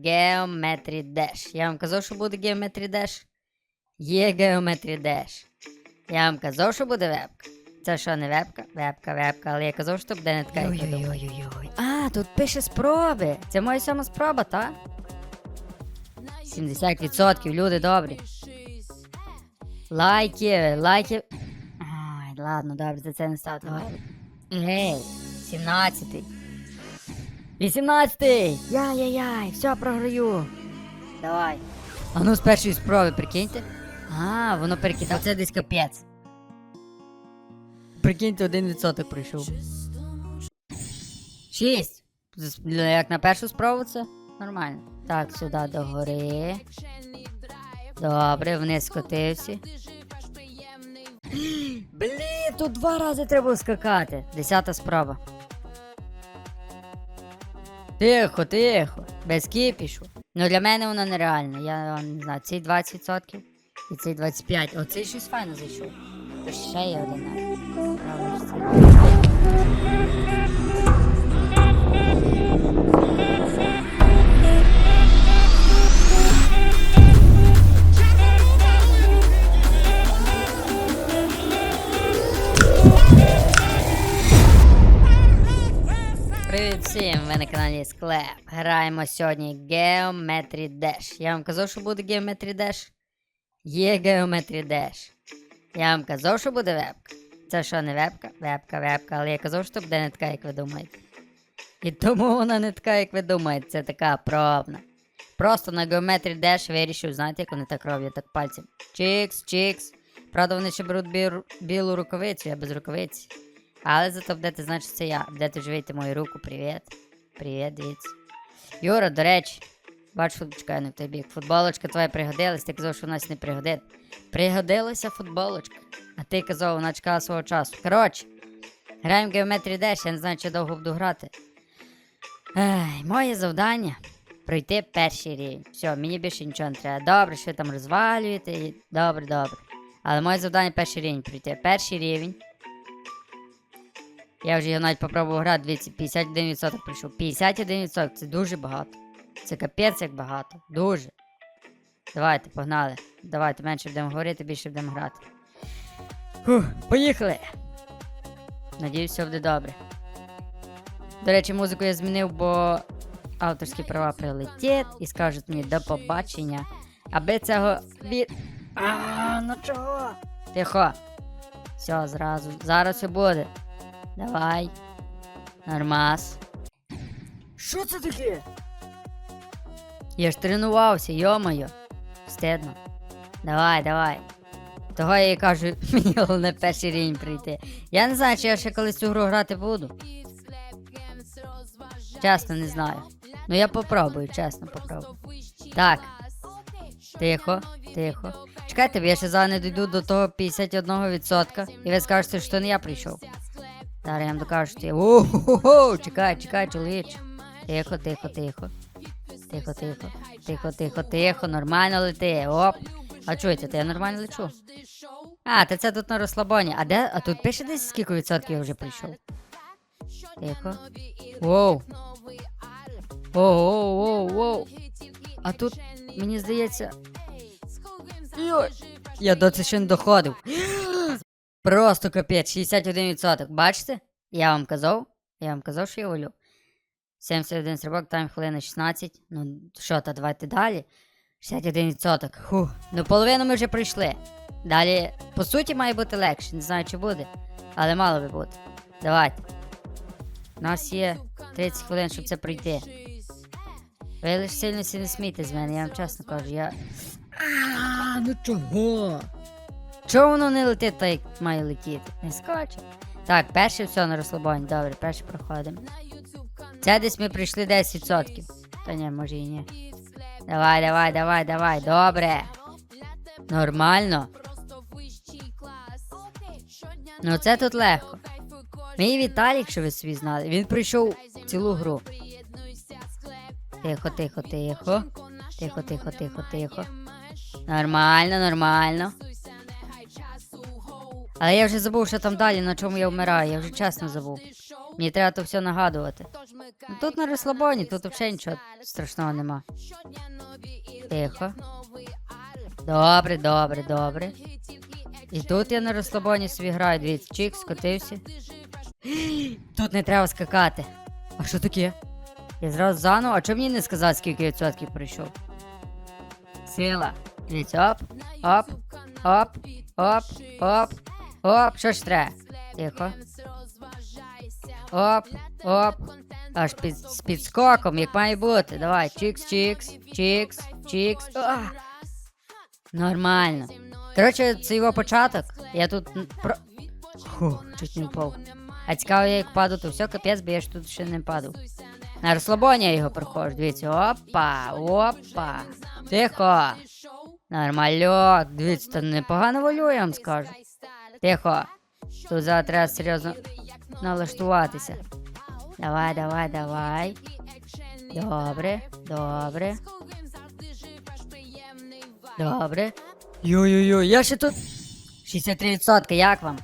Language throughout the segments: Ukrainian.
Geometry Dash. Я вам казав, що буде Geometry Dash? Є Geometry Dash. Я вам казав, що буде вебка. Це що, не вебка? Вебка, вебка, але я казав, що буде не така. як ви думаєте. Ой-ой-ой. А, тут пише спроби. Це моя сама спроба, так? 70% люди добрі. Лайки, лайки. Ай, ладно, добре, за це не ставте. Гей, 17-й. 18-й! Яй-яй-яй, все програю. Давай. А ну з першої спроби, прикиньте. А, воно перекидав. Це десь капець. Прикиньте, 1% прийшов. 6. Як на першу спробу це нормально. Так, сюди догори. Добре, вниз скотився. Блін, тут два рази треба скакати. Десята спроба. Тихо, тихо. Без кіпішу. Ну для мене воно нереальне. Я не знаю, ці 20% і цей 25%. Оцей щось файно зайшов. Ще є один. Правда Привіт всім! Ви на каналі Склеп. Граємо сьогодні Geometry Dash. Я вам казав, що буде Geometry Dash? Є Geometry Dash. Я вам казав, що буде вебка. Це що, не вебка? Вебка, вебка, але я казав, що буде не така, як ви думаєте. І тому вона не така, як ви думаєте, це така пробна. Просто на Geometry Dash вирішив, знаєте, як вони так роблять, так пальцем. Чікс, чікс. Правда, вони ще беруть білу рукавицю, я без рукавиці. Але зато будете знати, що це я. Будете живити мою руку. Привіт. Привіт, дивіться. Юра, до речі, бач, футболочка, в той бік. Футболочка твоя пригодилась, ти казав, що у нас не пригодить. Пригодилася футболочка. А ти казав, вона чекала свого часу. Коротше, граємо Geometry Dash, я не знаю, чи довго буду грати. Ей, моє завдання пройти перший рівень. Все, мені більше нічого не треба. Добре, що ви там розвалюєте. Добре, добре. Але моє завдання перший рівень пройти. Перший рівень. Я вже його навіть попробував грати, дивіться, 51% прийшов. 51% це дуже багато. Це капець як багато. Дуже. Давайте, погнали. Давайте менше будемо говорити, більше будемо грати. Фух, поїхали! Надіюсь, все буде добре. До речі, музику я змінив, бо авторські права прилетять і скажуть мені до побачення. Аби цього від. А, ну чого? Тихо. Все, зразу. Зараз все буде. Давай. Нормас. Що це таке? Я ж тренувався, йомайо. Стидно. Давай, давай. Того я і кажу, мені головне перший рівень прийти. Я не знаю, чи я ще колись цю гру грати буду. Чесно, не знаю. Ну я попробую, чесно попробую. Так. Тихо, тихо. Чекайте, я ще зараз не дійду до того 51%, і ви скажете, що не я прийшов. Зараз я вам докажу, що я. О-хо-хо! Чекай, чекай, чоловіч. Тихо, тихо, тихо. Тихо, тихо. Тихо, тихо, тихо. Нормально лети. Оп. А чуєте, то я нормально лечу. А, та це тут на розслабоні. А де? А тут пише десь скільки відсотків я вже прийшов. Тихо. Воу. Воу, воу, воу. А тут, мені здається. Йой. Я до це ще не доходив. Просто капець, 61%. Бачите? Я вам казав? Я вам казав, що я волю. 71 стрибок, тайм хвилина 16. Ну, що, то давайте далі. 61%. Фух. Ну, половину ми вже пройшли. Далі, по суті, має бути легше. Не знаю, чи буде. Але мало би бути. Давайте. У нас є 30 хвилин, щоб це пройти. Ви лише сильно не смійте з мене, я вам чесно кажу, я. А, ну чого? Чого воно не летить так, як має летіти? Не скаче. Так, перший все на розслабоні. Добре, перший проходимо. Це десь ми прийшли 10%. Та ні, може і ні. Давай, давай, давай, давай. Добре. Нормально. Ну це тут легко. Мій Віталік, що ви собі знали, він пройшов цілу гру. Тихо, тихо, тихо. Тихо, тихо, тихо, тихо. Нормально, нормально. Але я вже забув, що там далі, на чому я вмираю. Я вже чесно забув. Мені треба то все нагадувати. Ну, тут на розслабоні, тут взагалі нічого страшного нема. Тихо. Добре, добре, добре. І тут я на розслабоні собі граю, дивіться, чик, скотився. Тут не треба скакати. А що таке? Я зразу заново, а чому мені не сказати, скільки відсотків прийшов? Сила. Дивіться, оп, оп, оп, оп, оп, оп, що ж треба? Тихо. Оп, оп. Аж під, з підскоком, як має бути. Давай, чікс, чікс, чікс, чікс. А! Нормально. Коротше, це його початок. Я тут про. Фу, чуть не впав. А цікаво, я як паду, то все, капець, бо я ж тут ще не падав. На розслабоні я його проходжу. Дивіться, опа, опа. Тихо. Нормальок. Дивіться, то непогано волює, я вам скажу. Тихо. Тут зараз треба серйозно налаштуватися. Давай, давай, давай. Добре, добре. Добре. Йой-йой-йой, я ще тут. 63%, як вам?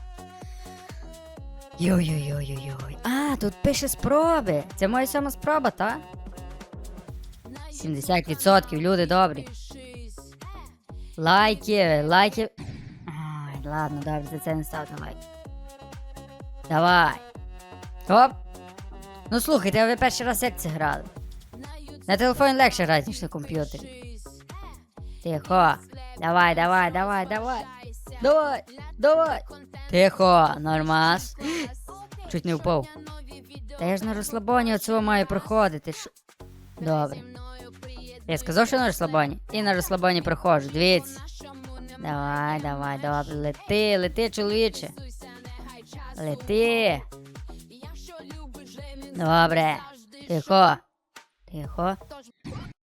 Йой-йой-йой-йой. А, тут пише спроби. Це моя сьома спроба, та? 70% люди добрі. Лайки, лайки. Ладно, добре, за це не ставте лайк. Давай. Оп. Ну слухайте, а ви перший раз як це грали? На телефоні легше грати, ніж на комп'ютері. Тихо. Давай, давай, давай, давай. Давай, давай. Тихо, нормас. Чуть не впав. Та я ж на розслабоні оцього маю проходити. Шо? Добре. Я сказав, що на розслабоні. І на розслабоні проходжу. Дивіться. Давай, давай, добре. Лети, лети, чоловіче. Лети. Добре. Тихо. Тихо.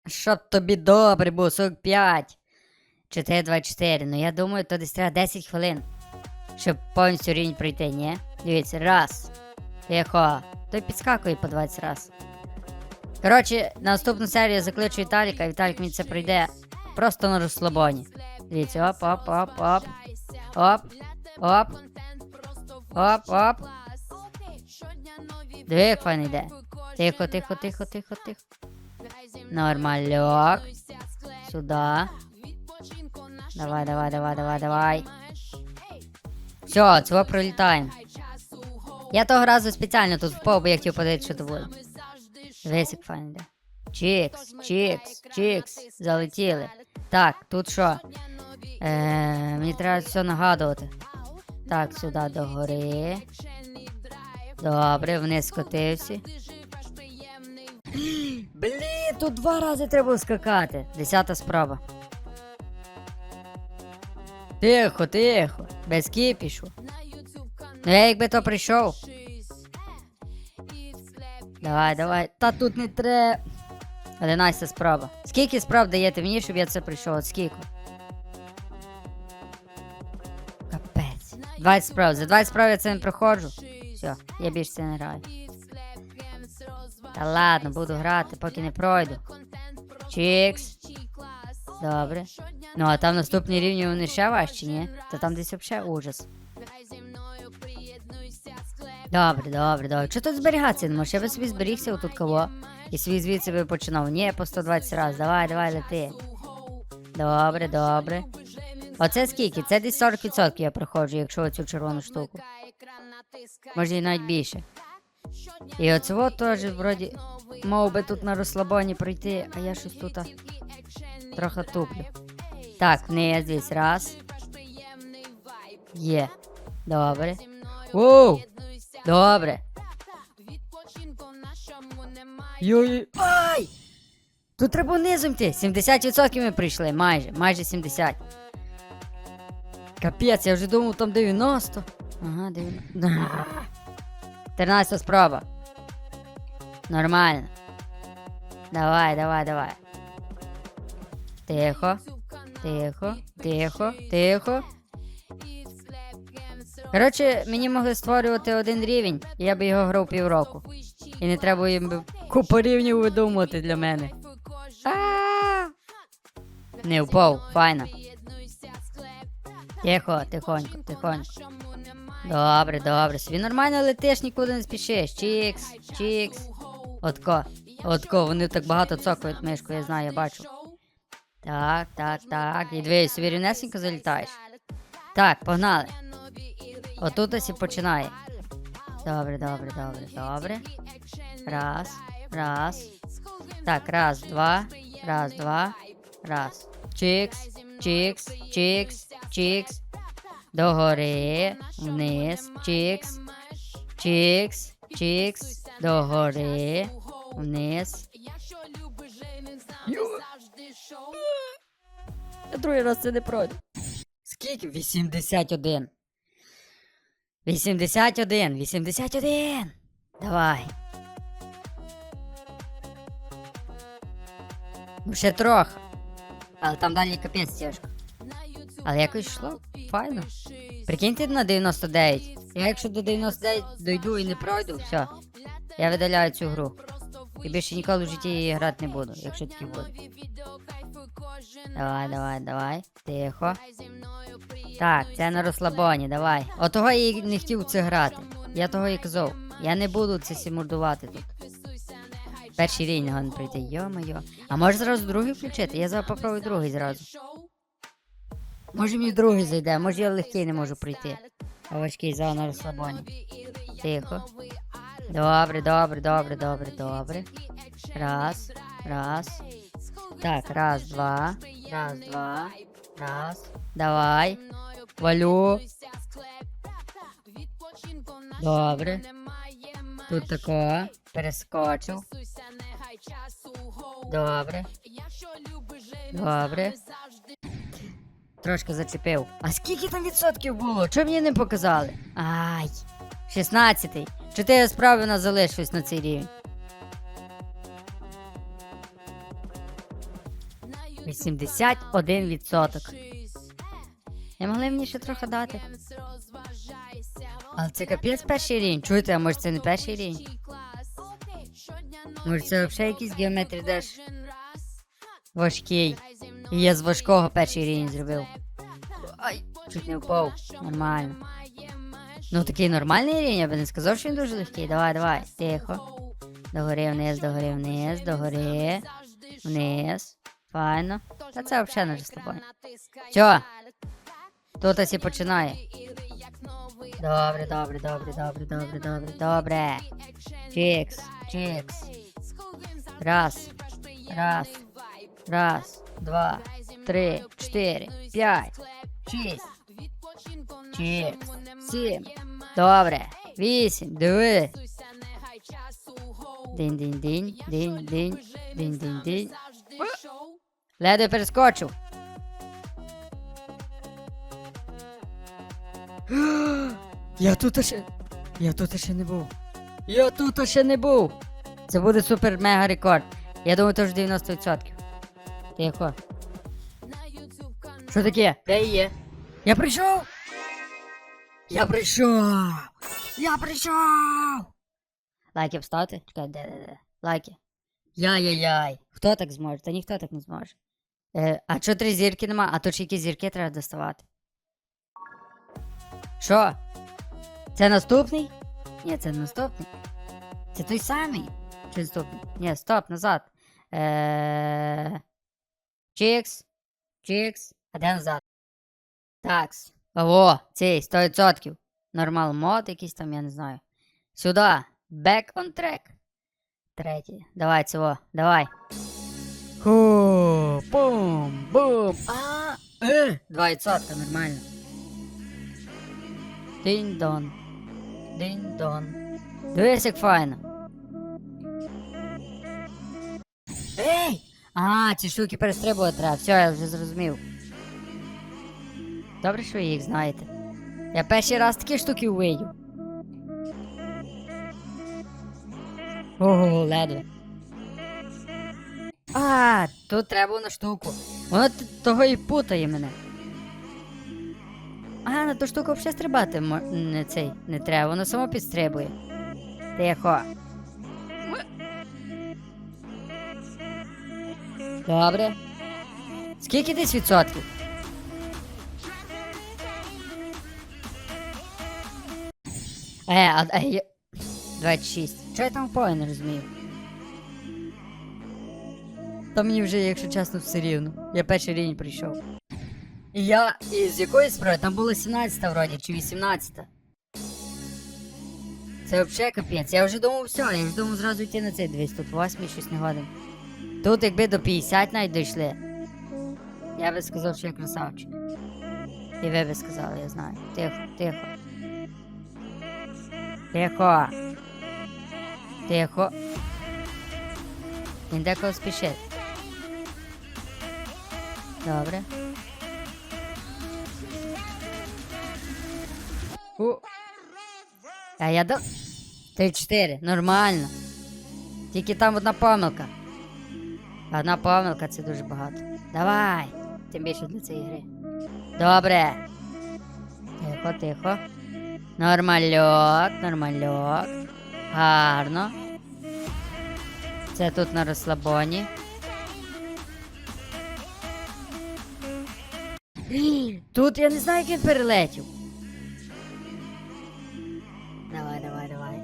Щоб тобі добре було, 45. 424. Ну я думаю, то десь треба 10 хвилин. Щоб повністю рівень пройти, ні? Дивіться, раз. Тихо. Той підскакує по 20 раз. Коротше, на наступну серію закличу Віталіка, і Віталік мені це пройде просто на розслабоні. Дивіться, оп, оп, оп, оп. Оп. Оп. Оп, оп. Диви, як йде. Тихо, тихо, тихо, тихо, тихо. Нормальок. Сюда. Давай, давай, давай, давай, давай. Все, цього пролітаємо. Я того разу спеціально тут впав, бо я хотів подивитися, що то буде. Дивись, як файно йде. Чікс, чікс, чікс. Залетіли. Так, тут що? Е, мені треба все нагадувати. Так, сюди догори. Добре, вниз скотився. Блін, тут два рази треба скакати. Десята спроба. Тихо, тихо, без кіпішу. Ну я якби то прийшов. Давай, давай. Та тут не треба. Одинадцята спроба. Скільки справ даєте мені, щоб я це прийшов? От скільки? Капець. 20 справ. За 20 справ я це не проходжу. Все, я більше це не граю. Та ладно, буду грати, поки не пройду. Чікс. Добре. Ну а там наступні рівні вони ще важчі, ні? Та там десь взагалі ужас. Добре, добре, добре. Що тут зберігатися? не можеш? Я би собі зберігся отут кого. І свій звідси би починав. Ні, по 120 раз. Давай, давай, лети. Добре, добре. Оце скільки? Це десь 40% я проходжу, якщо оцю червону штуку. Може і навіть більше. І оцього теж вроді мав би тут на розслабоні пройти, а я щось тут трохи туплю. Так, вниз десь раз. Є. Добре. Воу! Добре. Йой. Ай! Тут треба низом йти. 70% ми прийшли, майже, майже 70. Капець, я вже думав там 90. Ага, 90. 13 спроба. Нормально. Давай, давай, давай. Тихо. Тихо, тихо, тихо. Коротше, мені могли створювати один рівень, і я би його грав півроку. І не треба їм купу рівнів видумувати для мене. Не впав, файно. Тихо, тихонько, тихонько. Добре, добре. Собі нормально летиш, нікуди не спішиш. Чікс, чікс. Отко. Отко, вони так багато цокають мишку, я знаю, я бачу. Так, так, так. І дивись, собі рівнесенько залітаєш. Так, погнали. Отут ось і починає. Добре, добре, добре, добре. Раз, раз. Так, раз, два, раз, два, раз. Чикс, чикс, чикс, чикс. Догори, вниз, чикс, чикс, чикс, догори, вниз. Я другий раз це не пройду. Скільки? 81. 81, 81. Давай. Ну ще трохи. Але там далі капець тяжко. Але якось йшло. Файно. Прикиньте на 99. Я якщо до 99 дойду і не пройду, все. Я видаляю цю гру. І більше ніколи в житті її грати не буду, якщо таки буде. Давай, давай, давай. Тихо. Так, це на розслабоні, давай. Отого я і не хотів це грати. Я того і казав. Я не буду це сімурдувати тут. Перший рівень не прийти, йо-моє. А може зразу другий включити? Я зараз попробую другий зразу. Може мені другий зайде, може я легкий не можу пройти. А важкий зараз на розслабоні. Тихо. Добре, добре, добре, добре, добре. Раз, раз. Так, раз, два. Раз, два. Раз. Давай. Валю. Добре. Тут такого. Перескочив. Добре. Добре. Трошки зачепив. А скільки там відсотків було? Чого мені не показали? Ай. 16-й. Чотири справи нас залишилось на цей рівень. 81 відсоток. Не могли мені ще трохи дати. Але це капець перший рівень. Чуєте, а може це не перший рівень? Може це взагалі якийсь геометрій деш важкий. І я з важкого перший рівень зробив. Ай, чуть не впав. Нормально. Ну такий нормальний рівень, я би не сказав, що він дуже легкий. Давай, давай, тихо. Догори вниз, догори вниз, догори. Вниз. Файно. Та це взагалі не розслабоні. Чо? Тут ось і починає. Добре, добре, добре, добре, добре, добре, добре. Чикс, чикс. Раз, раз, раз, два, три, чотири, п'ять, шість, чикс, сім. Добре. Вісім, диви. Динь, динь, динь, Ледве перескочив. Я тут ще. Я тут ще не був. Я тут ще не був. Це буде супер мега рекорд. Я думаю, теж 90%. Тихо. Що таке? Де є? Я прийшов! Я прийшов! Я прийшов! Лайки вставте? Чекай, де, де, де. Лайки. Яй-яй-яй. Хто так зможе? Та ніхто так не зможе. Е, а чого три зірки нема? А то ж які зірки треба доставати. Що? Це наступний? Ні, це наступний. Це той самий. Чи наступний? Ні, стоп, назад. Е... Чікс. Чікс. А де назад? Такс. Ого, цей, 100%. Нормал мод якийсь там, я не знаю. Сюди. Back on track. Третій. Давай цього. Давай. Ху, бум, бум. А, е, 2%, нормально. Динь-дон. Динь-дон. Дивись, як файно. Ей! А, ці штуки перестрибувати треба. Все, я вже зрозумів. Добре, що ви їх знаєте. Я перший раз такі штуки увидів. Ого, ледве. А, тут треба на штуку. Воно того і путає мене. А, на ту штуку взагалі стрибати не цей не треба, воно само підстрибує. Тихо. Добре. Скільки десь відсотків? Е, а, а я... 26. Що я там впою, не розумію? Та мені вже, якщо чесно, все рівно. Я перший рівень прийшов. І я із якої справи? Там було 17 вроді, чи 18. Це взагалі капець. Я вже думав, все, я вже думав зразу йти на цей 208 щось не годин. Тут якби до 50 навіть дійшли. Я би сказав, що я красавчик. І ви би сказали, я знаю. Тихо, тихо. Тихо. Тихо. Він деколи спішить. Добре. У. А я до. 3-4, нормально. Тільки там одна помилка. Одна помилка це дуже багато. Давай. Тим більше для цієї гри. Добре. Тихо, тихо. Нормальок, нормальок. Гарно. Це тут на розслабоні. Тут я не знаю, як він перелетів. Давай, давай, давай.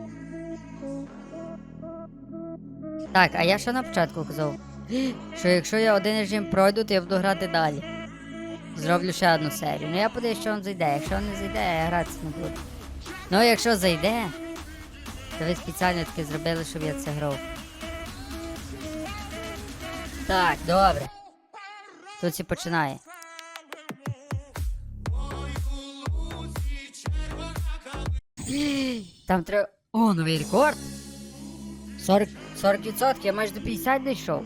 Так, а я що на початку казав? Що якщо я один режим пройду, то я буду грати далі. Зроблю ще одну серію. Ну я подивлюсь, що він зайде. Якщо не зайде, я гратися не буду. Ну якщо зайде, то ви спеціально таке зробили, щоб я це грав. Так, добре. Тут і починає. Там треба. О, новий рекорд. 40, 40%, я майже до 50 дійшов.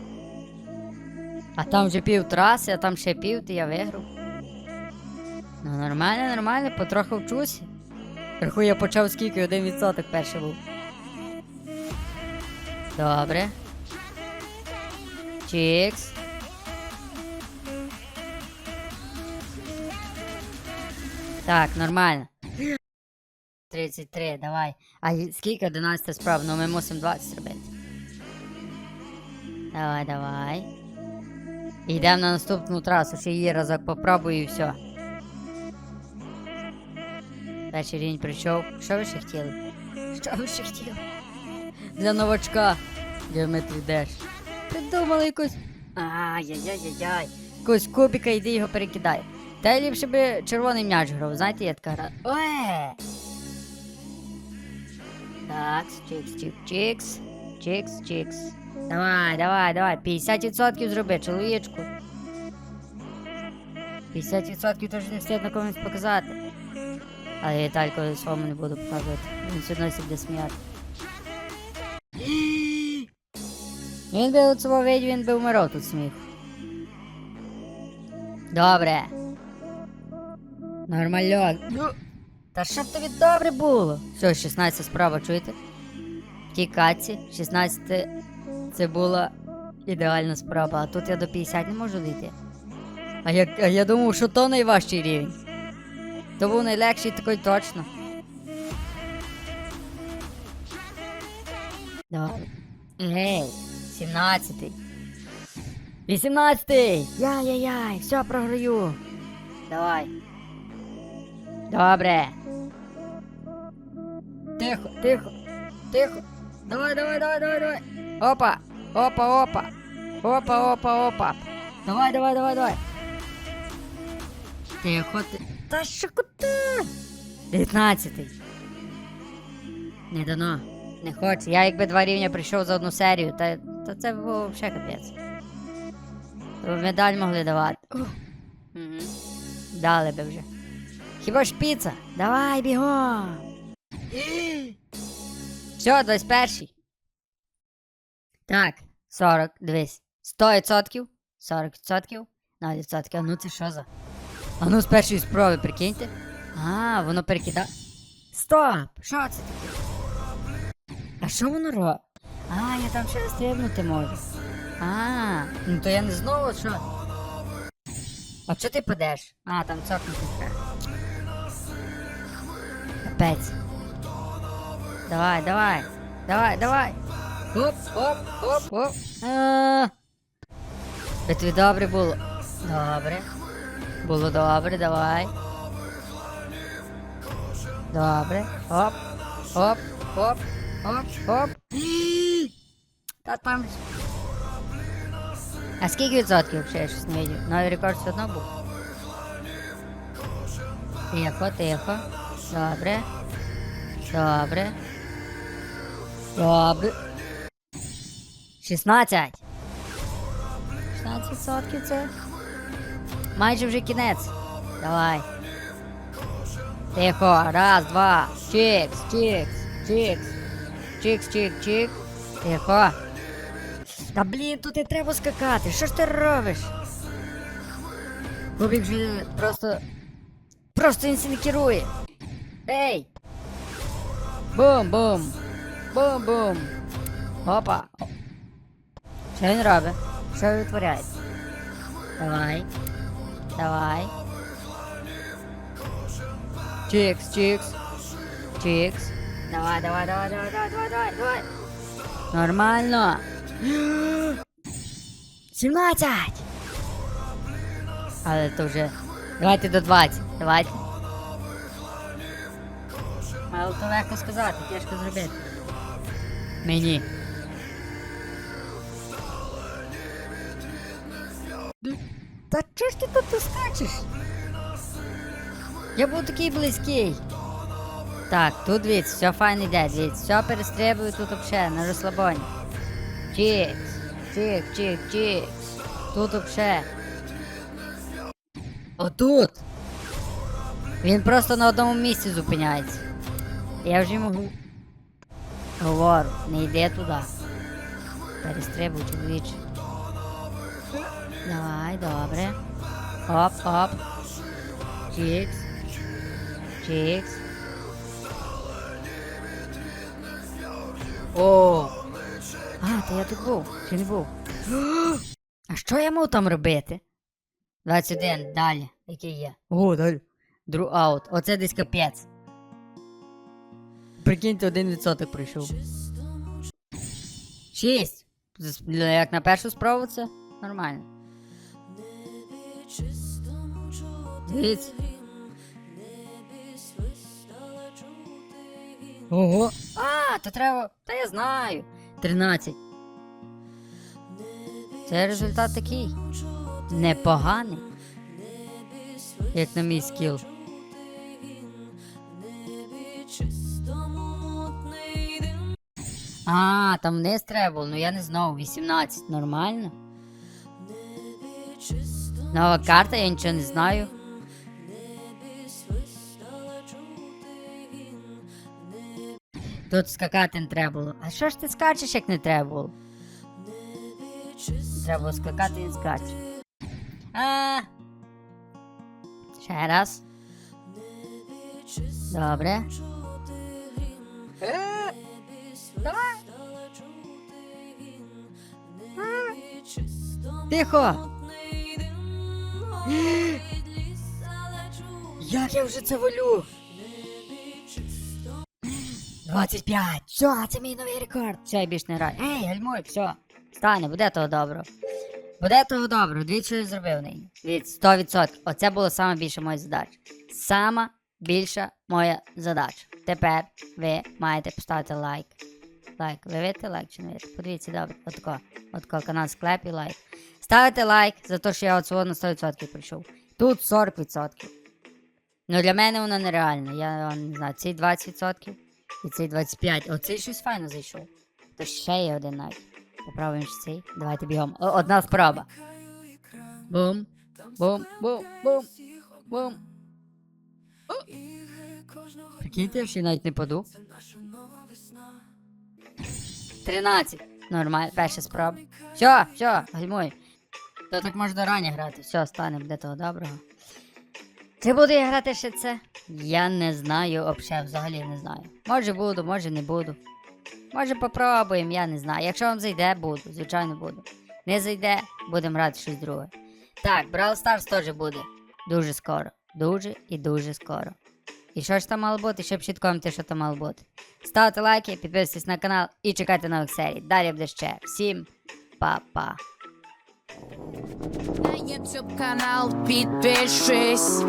А там вже пів траси, а там ще пів, то я виграв. Ну нормально, нормально, потроху вчуся. Рахую, я почав скільки, 1% перший був. Добре. Чікс. Так, нормально. 33, давай. А скільки 11 справ? Ну ми мусимо 20 зробити. Давай, давай. Йдемо на наступну трасу, ще її разок попробую і все. Перший рівень прийшов. Що ви ще хотіли? Що ви ще хотіли? Для новачка. Геометрі Деш. Придумали якусь. Ай-яй-яй-яй. Якусь кубіка, йди його перекидай. Та ліпше би червоний м'яч грав, знаєте, є така гра. Ое! Так, чикс, чик, чикс. Чикс, чикс. Давай, давай, давай. 50% зроби, чоловічку. 50% теж не встиг на комусь показати. Але я Віталько своєму не буду показувати. Він все одно буде сміяти. Він би у цього видів, він би вмирав тут сміх. Добре. Нормальок. Та щоб тобі добре було. Все, 16 справа, чуєте? В тій каці 16 це була ідеальна справа, а тут я до 50 не можу дійти. А я, а я думав, що то найважчий рівень. То був найлегший такий точно. Давай. Гей, 17. 18. Яй-яй-яй, все програю. Давай. Добре. Тихо, тихо, тихо. Давай, давай, давай, давай, давай. Опа, опа, опа. Опа, опа, опа. Давай, давай, давай, давай. Тихо, ти. Та що куди? 19. Не дано. Не хочу. Я якби два рівня прийшов за одну серію, та, та це був ще капець. Медаль могли давати. Угу. Дали би вже. Хіба ж піца? Давай бігом. Все, 21. Так, 40, дивись. 100%, 40%, 0%. Ну це що за? А ну з першої спроби, прикиньте. А, воно перекидає. Стоп! Що це таке? А що воно робить? А, я там ще стрибнути можу. А, ну то я не знову що? А чого ти падеш? А, там цокнути треба. Капець. Давай, давай. Давай, давай. Оп, оп, оп, оп. Би тобі добре було. Добре. Було добре, давай. Добре. Оп. Оп, оп, оп, оп. Та там. А скільки відсотків взагалі я щось не? Новий рекорд все одно був. Тихо, тихо. Добре. Добре. Добре. 16. 16 відсотків це. Майже вже кінець. Давай. Тихо. Раз, два. Чікс, чікс, чікс. Чікс, чік, чік. Тихо. Та блін, тут не треба скакати. Що ж ти робиш? Кубік вже просто. Просто він керує. Ей! Бум-бум! Бум-бум! Опа! Що він робить? Що витворяється? Давай. Давай. Чикс, чикс. Чикс. Давай, давай, давай, давай, давай, давай, давай, давай. Нормально. 17. Але то вже. Давайте до 20. Давайте. Але то легко сказати, тяжко зробити. Мені. Та чого ж ти тут скачеш? Я був такий близький. Так, тут дивіться, все файно йде, дивіться, все перестрибую тут взагалі, на розслабоні. Чікс, чик, чик, чикс. Тут взагалі. Отут. Він просто на одному місці зупиняється. Я вже гу- говорю, не йди туди. Перестрибуй, чоловіче. Давай, добре. Оп, оп. Чікс. Чікс. О! А, то я тут був. Чи не був? А що я мав там робити? 21, далі. Який є? О, далі. Дру аут. Оце десь капець. Прикиньте, 1% прийшов. 6. Як на першу справу це нормально. Дивіться. Ого. А, то треба. Та я знаю. 13. Це результат такий. Непоганий. Як на мій скіл. А, там вниз треба було, ну я не знав, 18, нормально. Нова карта, я нічого не знаю. Тут скакати не треба було. А що ж ти скачеш, як не треба було? Треба було скакати і скаче. А. Ще раз. Добре. Е, Давай. Тихо. Як я вже це волю? 25. Все, це мій новий рекорд. Все, я більш не граю. Ей, гальмуй, все. Стане, буде того добро. Буде того добро. Я зробив нині. Дивіться, 100%. Оце була сама більша моя задача. Сама більша моя задача. Тепер ви маєте поставити лайк. Лайк. Ви видите лайк чи не видите? Подивіться, добре. Отако. Отако, канал склеп і лайк. Ставите лайк за те, що я от свого на 100% прийшов. Тут 40%. Ну для мене воно нереально. Я не знаю, ці 20%. І цей 25. Оцей щось файно зайшов. То ще є один навіть. Поправимо ще цей. Давайте бігом. Одна спроба. Бум. Бум, бум, бум. Бум. Прикиньте, я ще навіть не паду. 13. Нормально, перша спроба. Все, все, гальмуй. То так можна рані грати. Все, стане, буде того доброго. Чи буду я грати ще це? Я не знаю, взагалі, взагалі не знаю. Може буду, може не буду. Може попробуємо, я не знаю. Якщо вам зайде, буду, звичайно буду. Не зайде, будемо грати щось друге. Так, Brawl Stars теж буде. Дуже скоро. Дуже і дуже скоро. І що ж там мало бути? Ще пишіть коменти, що там мало бути. Ставте лайки, підписуйтесь на канал і чекайте нових серій. Далі буде ще. Всім па-па. На YouTube канал підпишись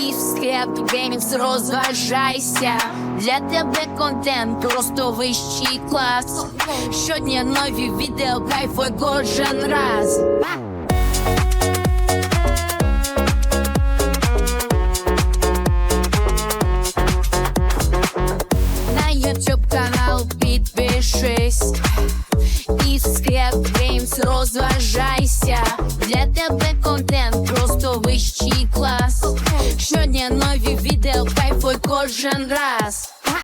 і в склеп геймікс розважайся. Для тебе контент просто вищий клас. Щодня нові відео, кайфуй кожен раз. Вищий клас.